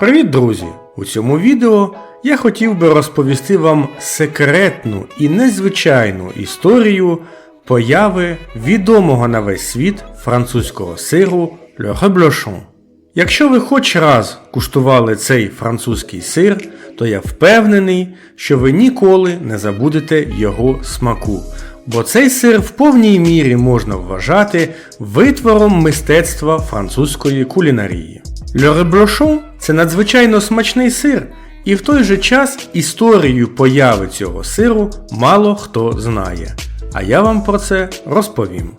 Привіт, друзі! У цьому відео я хотів би розповісти вам секретну і незвичайну історію появи відомого на весь світ французького сиру Le Reblochon. Якщо ви хоч раз куштували цей французький сир, то я впевнений, що ви ніколи не забудете його смаку. Бо цей сир в повній мірі можна вважати витвором мистецтва французької кулінарії. Reblochon – це надзвичайно смачний сир, і в той же час історію появи цього сиру мало хто знає. А я вам про це розповім.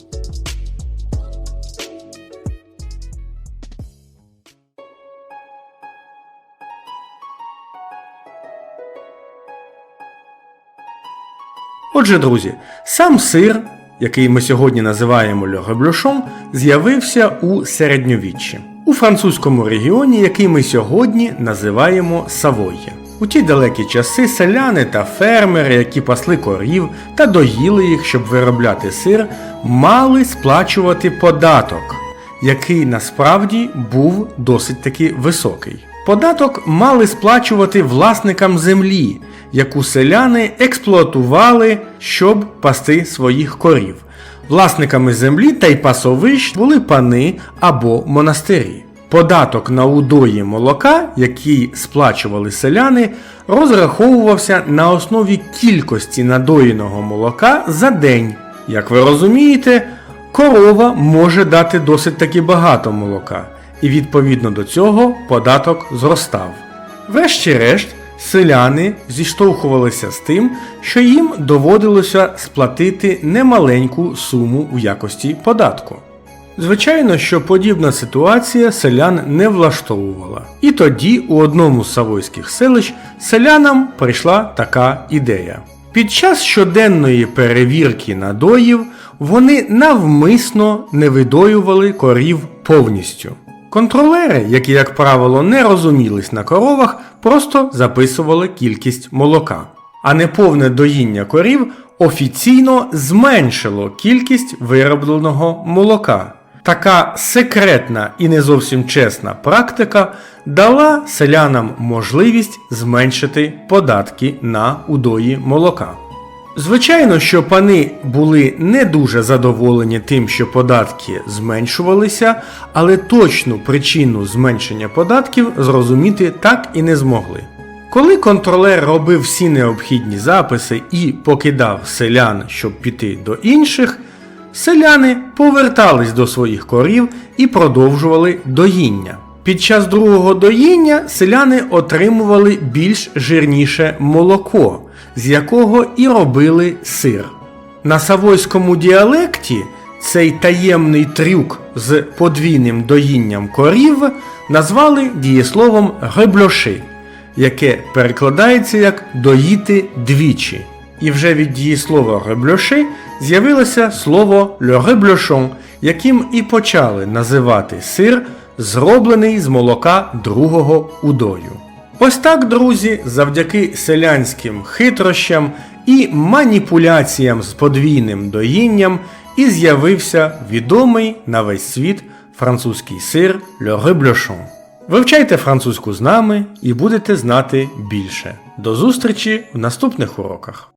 Отже, друзі, сам сир, який ми сьогодні називаємо Reblochon, з'явився у середньовіччі, у французькому регіоні, який ми сьогодні називаємо Савойя. У ті далекі часи селяни та фермери, які пасли корів та доїли їх, щоб виробляти сир, мали сплачувати податок, який насправді був досить таки високий. Податок мали сплачувати власникам землі, яку селяни експлуатували, щоб пасти своїх корів. Власниками землі та й пасовищ були пани або монастирі. Податок на удої молока, який сплачували селяни, розраховувався на основі кількості надоїного молока за день. Як ви розумієте, корова може дати досить таки багато молока, і відповідно до цього податок зростав. Врешті-решт, селяни зіштовхувалися з тим, що їм доводилося сплатити немаленьку суму в якості податку. Звичайно, що подібна ситуація селян не влаштовувала. І тоді у одному з савойських селищ селянам прийшла така ідея. Під час щоденної перевірки надоїв вони навмисно не видоювали корів повністю. Контролери, які, як правило, не розумілись на коровах, просто записували кількість молока. А неповне доїння корів офіційно зменшило кількість виробленого молока. Така секретна і не зовсім чесна практика дала селянам можливість зменшити податки на удої молока. Звичайно, що пани були не дуже задоволені тим, що податки зменшувалися, але точну причину зменшення податків зрозуміти так і не змогли. Коли контролер робив всі необхідні записи і покидав селян, щоб піти до інших, селяни повертались до своїх корів і продовжували доїння. Під час другого доїння селяни отримували більш жирніше молоко, з якого і робили сир. На савойському діалекті цей таємний трюк з подвійним доїнням корів назвали дієсловом гребльоши, яке перекладається як доїти двічі. І вже від дієслова гребльоши з'явилося слово reblochon, яким і почали називати сир, зроблений з молока другого удою. Ось так, друзі, завдяки селянським хитрощам і маніпуляціям з подвійним доїнням і з'явився відомий на весь світ французький сир Le Reblochon. Вивчайте французьку з нами і будете знати більше. До зустрічі в наступних уроках!